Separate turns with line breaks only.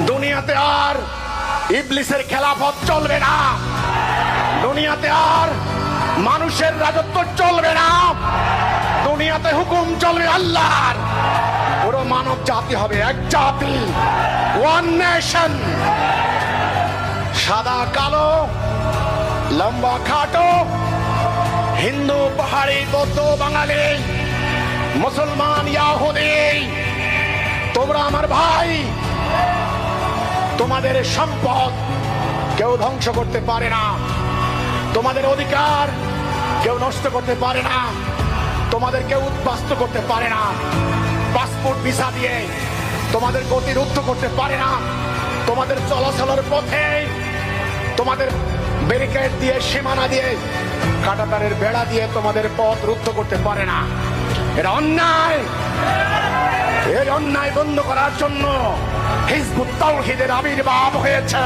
দুনিয়াতে আর ইবলিসের খেলাফত চলবে না। দুনিয়াতে আর মানুষের রাজত্ব চলবে না। দুনিয়াতে হুকুম চলবে আল্লাহর। পুরো মানব জাতি হবে এক জাতি। ওয়ান নেশন সাদা, কালো, লম্বা, খাটো, হিন্দু, পাহাড়ি, বৌদ্ধ, বাঙালি, মুসলমান, ইয়াহুদি, তোমরা আমার ভাই। তোমাদের সম্পদ কেউ ধ্বংস করতে পারে না। তোমাদের অধিকার কেউ নষ্ট করতে পারে না। তোমাদের কেউ উদ্বাস্ত করতে পারে না। পাসপোর্ট ভিসা দিয়ে তোমাদের গতি রুদ্ধ করতে পারে না। তোমাদের চলাচলের পথে তোমাদের ব্যারিকেড দিয়ে, সীমানা দিয়ে, কাটাতারের বেড়া দিয়ে তোমাদের পথ রুদ্ধ করতে পারে না। এটা অন্যায়। বন্ধ করার জন্য হিজবুত তাওহীদের আবির্ভাব হয়েছে।